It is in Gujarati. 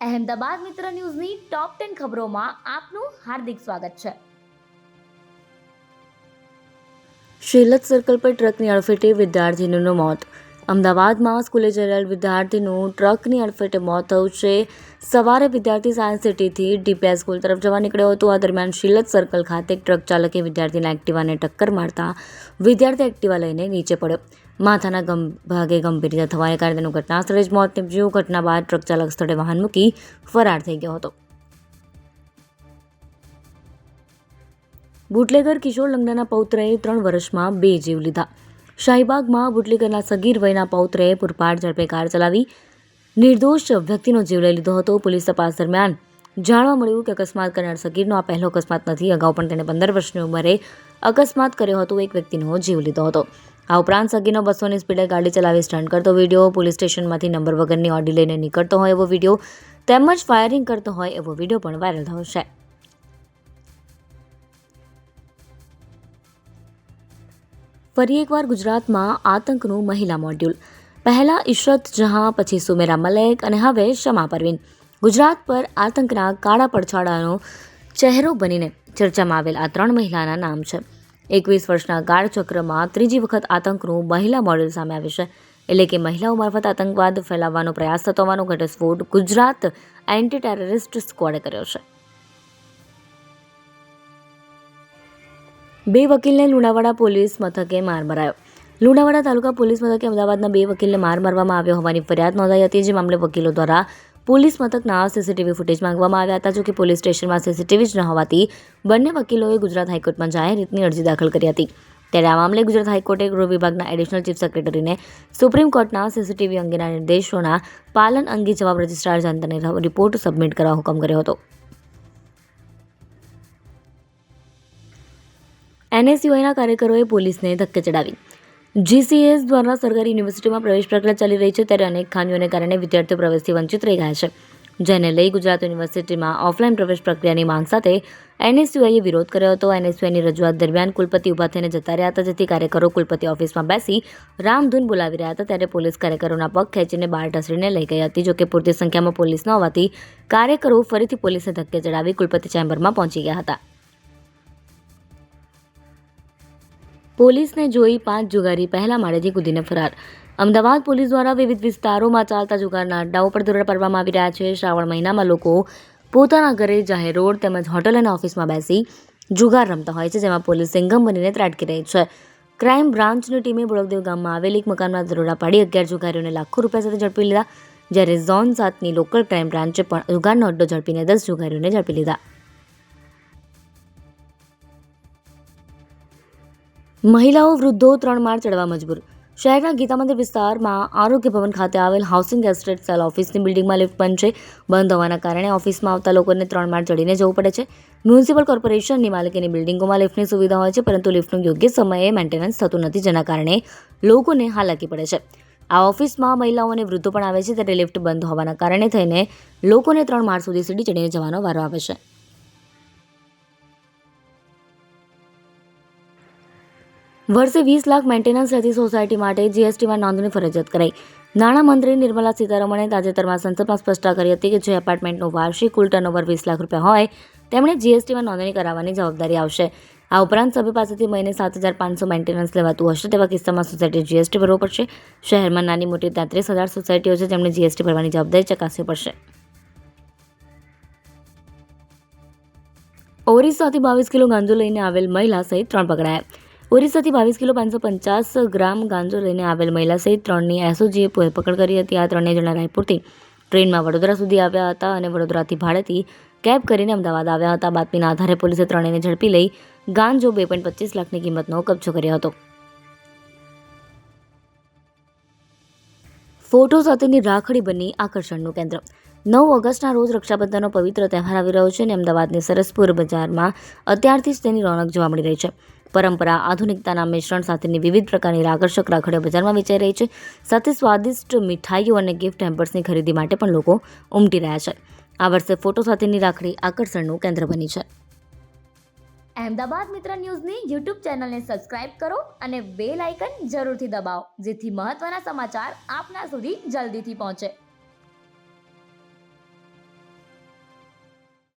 અહેમદાબાદ મિત્ર ન્યૂઝની ટોપ ટેન ખબરોમાં આપનું હાર્દિક સ્વાગત છે. શ્રીલત સર્કલ પર ટ્રકની અડફેટે વિદ્યાર્થીનું મોત. અમદાવાદમાં સ્કૂલે જયેલ વિદ્યાર્થીનું ટ્રકની અડફેટે મોત થયું છે. સવારે વિદ્યાર્થી સાયન્સ સિટીથી ડીપીએસ સ્કૂલ તરફ જવા નીકળ્યો હતો. આ દરમિયાન શિલત સર્કલ ખાતે ટ્રક ચાલકે વિદ્યાર્થીના એક્ટિવાને ટક્કર મારતા વિદ્યાર્થી એક્ટિવા લઈને નીચે પડ્યો. માથાના ગમ, ભાગે ગંભીર ઇજા થવાને કારણે તેનું ઘટના સ્થળે જ મોત નીપજ્યું. ઘટના બાદ ટ્રક ચાલક સ્થળે વાહન મૂકી ફરાર થઈ ગયો હતો. બુટલેગર કિશોર લંગડાના પૌત્રએ ત્રણ વર્ષમાં બે જીવ લીધા. શાહીબાગમાં બુટલેગરના સગીર વયના પૌત્રએ પૂરપાટ ઝડપે કાર ચલાવી નિર્દોષ વ્યક્તિનો જીવ લઈ લીધો હતો. પોલીસ તપાસ દરમિયાન જાણવા મળ્યું કે અકસ્માત કરનાર સગીરનો આ પહેલો અકસ્માત નથી. અગાઉ પણ તેણે પંદર વર્ષની ઉંમરે અકસ્માત કર્યો હતો. એક વ્યક્તિનો જીવ લીધો હતો. આ ઉપરાંત સગીનો બસોની સ્પીડે ગાડી ચલાવી સ્ટન્ટ કરતો વીડિયો, પોલીસ સ્ટેશનમાંથી નંબર વગરની ઓડી લઈને નીકળતો હોય એવો વીડિયો, તેમજ ફાયરિંગ કરતો હોય એવો વીડિયો પણ વાયરલ થયો છે. ફરી એકવાર ગુજરાતમાં આતંકનું મહિલા મોડ્યુલ. પહેલાં ઇશરત જહાં, પછી સુમેરા મલેક અને હવે શમા પરવીન. ગુજરાત પર આતંકના કાળા પડછાડાનો ચહેરો બનીને ચર્ચામાં આવેલ આ ત્રણ મહિલાના નામ છે. એકવીસ વર્ષના કાળચક્રમાં ત્રીજી વખત આતંકનું મહિલા મોડેલ સામે આવ્યું છે. એટલે કે મહિલાઓ મારફત આતંકવાદ ફેલાવવાનો પ્રયાસ થતો હોવાનો ઘટસ્ફોટ ગુજરાત એન્ટી ટેરરિસ્ટ સ્ક્વોડે કર્યો છે. બે વકીલને લુણાવાડા પોલીસ મથકે માર મરાયો. લુણાવાડા તાલુકા પોલીસ મથકે અમદાવાદના બે વકીલને માર મારવામાં આવ્યો હોવાની ફરિયાદ નોંધાઈ હતી, જે મામલે વકીલો દ્વારા પોલીસ મથકના સીસીટીવી ફૂટેજ માંગવામાં આવ્યા હતા જોકે પોલીસ સ્ટેશનમાં સીસીટીવી જ ન હોવાથી બંને વકીલોએ ગુજરાત હાઈકોર્ટમાં જાહેર રીતની અરજી દાખલ કરી હતી. ત્યારે આ મામલે ગુજરાત હાઈકોર્ટે ગૃહ વિભાગના એડિશનલ ચીફ સેક્રેટરીને સુપ્રીમ કોર્ટના સીસીટીવી અંગેના નિર્દેશોના પાલન અંગે જવાબ રજિસ્ટ્રાર જનતાને રિપોર્ટ સબમિટ કરવા હુકમ કર્યો હતો. એનએસયુઆઈના કાર્યકરોએ પોલીસને ધક્કે ચડાવી. જીસીએસ દ્વારા સરકારી યુનિવર્સિટીમાં પ્રવેશ પ્રક્રિયા ચાલી રહી છે ત્યારે અનેક ખામીઓને કારણે વિદ્યાર્થીઓ પ્રવેશથી વંચિત રહી ગયા છે, જેને લઈ ગુજરાત યુનિવર્સિટીમાં ઓફલાઈન પ્રવેશ પ્રક્રિયાની માંગ સાથે એનએસયુઆઈએ વિરોધ કર્યો હતો. એનએસયુઆઈની રજૂઆત દરમિયાન કુલપતિ ઊભા થઈને જતા રહ્યા હતા, જેથી કાર્યકરો કુલપતિ ઓફિસમાં બેસી રામધૂન બોલાવી રહ્યા હતા, ત્યારે પોલીસ કાર્યકરોના પગ ખેંચીને બહાર ઢસડીને લઈ ગઈ હતી જોકે પૂરતી સંખ્યામાં પોલીસ ન હોવાથી કાર્યકરો ફરીથી પોલીસને ધક્કે ચડાવી કુલપતિ ચેમ્બરમાં પહોંચી ગયા હતા. પોલીસને જોઈ પાંચ જુગારી પહેલા માળેથી કૂદીને ફરાર. અમદાવાદ પોલીસ દ્વારા વિવિધ વિસ્તારોમાં ચાલતા જુગારના અડ્ડાઓ પર દોરડા પાડવામાં આવી રહ્યા છે. શ્રાવણ મહિનામાં લોકો પોતાના ઘરે જાહેર રોડ તેમજ હોટલ અને ઓફિસમાં બેસી જુગાર રમતા હોય છે, જેમાં પોલીસ સિંઘમ બનીને ત્રાટકી રહી છે. ક્રાઇમ બ્રાન્ચની ટીમે બોળકદેવ ગામમાં આવેલ એક મકાનમાં દરોડા પાડી અગિયાર જુગારીઓને લાખો રૂપિયા સાથે ઝડપી લીધા, જ્યારે ઝોન સાતની લોકલ ક્રાઇમ બ્રાન્ચે પણ જુગારનો અડ્ડો ઝડપીને દસ જુગારીઓને ઝડપી લીધા. મહિલાઓ વૃદ્ધો ત્રણ માળ ચડવા મજબૂર. શહેરના ગીતા મંદિર વિસ્તારમાં આરોગ્ય ભવન ખાતે આવેલ હાઉસિંગ એસ્ટેટ સેલ ઓફિસની બિલ્ડિંગમાં લિફ્ટ બંધ છે. બંધ હોવાના કારણે ઓફિસમાં આવતા લોકોને ત્રણ માળ ચડીને જવું પડે છે. મ્યુનિસિપલ કોર્પોરેશનની માલિકીની બિલ્ડિંગોમાં લિફ્ટની સુવિધા હોય છે, પરંતુ લિફ્ટનું યોગ્ય સમયે મેન્ટેનન્સ થતું નથી, જેના કારણે લોકોને હાલાકી પડે છે. આ ઓફિસમાં મહિલાઓ અને વૃદ્ધો પણ આવે છે, ત્યારે લિફ્ટ બંધ હોવાના કારણે થઈને લોકોને ત્રણ માળ સુધી સીડી ચડીને જવાનો વારો આવે છે. વર્ષે વીસ લાખ મેન્ટેનન્સ રહેતી સોસાયટી માટે જીએસટીમાં નોંધણી ફરજિયાત કરાઈ. નાણામંત્રી નિર્મલા સીતારમણે તાજેતરમાં સંસદમાં સ્પષ્ટતા કરી હતી કે જે એપાર્ટમેન્ટનું વાર્ષિક કુલ ટર્નઓવર વીસ લાખ રૂપિયા હોય, તેમણે જીએસટીમાં નોંધણી કરાવવાની જવાબદારી આવશે. આ ઉપરાંત સભ્ય પાસેથી મહિને સાત હજાર પાંચસો મેન્ટેનન્સ લેવાતું હશે, તેવા કિસ્સામાં સોસાયટી જીએસટી ભરવો પડશે. શહેરમાં નાની મોટી તેત્રીસ હજાર સોસાયટીઓ છે, જેમણે જીએસટી ભરવાની જવાબદારી ચકાસવી પડશે. ઓરિસ્સાથી બાવીસ કિલો ગાંજો લઈને આવેલ મહિલા સહિત ત્રણ પકડાયા ઓરિસ્સાથી બાવીસ કિલો પાંચસો પચાસ ગ્રામ ગાંજો લઈને આવેલ મહિલા સહિત ત્રણની એસઓજીએ પકડ કરી હતી આ ત્રણેય જણા રાયપુરથી ટ્રેનમાં વડોદરા સુધી આવ્યા હતા અને વડોદરાથી ભાડેથી કેબ કરીને અમદાવાદ આવ્યા હતા બાતમીના આધારે પોલીસે ત્રણેયને ઝડપી લઈ ગાંજો બે પોઈન્ટ પચીસ લાખની કિંમતનો કબજો કર્યો હતો ફોટો સાથેની રાખડી બની આકર્ષણનું કેન્દ્ર નવ ઓગસ્ટના રોજ રક્ષાબંધનનો પવિત્ર તહેવાર આવી રહ્યો છે અને અમદાવાદની સરસપુર બજારમાં અત્યારથી જ તેની રોનક જોવા મળી રહી છે પરંપરા આધુનિકતાના મિશ્રણ સાથેની વિવિધ પ્રકારની આકર્ષક રાખડીઓ બજારમાં વેચાઈ રહી છે. સાથે સ્વાદિષ્ટ મીઠાઈઓ અને ગિફ્ટ હેમ્પર્સની ખરીદી માટે પણ લોકો ઉમટી રહ્યા છે. આ વર્ષે ફોટો સાથેની રાખડી આકર્ષણનું કેન્દ્ર બની છે. અહેમદાબાદ મિત્ર ન્યૂઝની યુટ્યુબ ચેનલને સબસ્ક્રાઇબ કરો અને બેલ આઇકન જરૂરથી દબાવો, જેથી મહત્ત્વના સમાચાર આપના સુધી જલ્દીથી પહોંચે.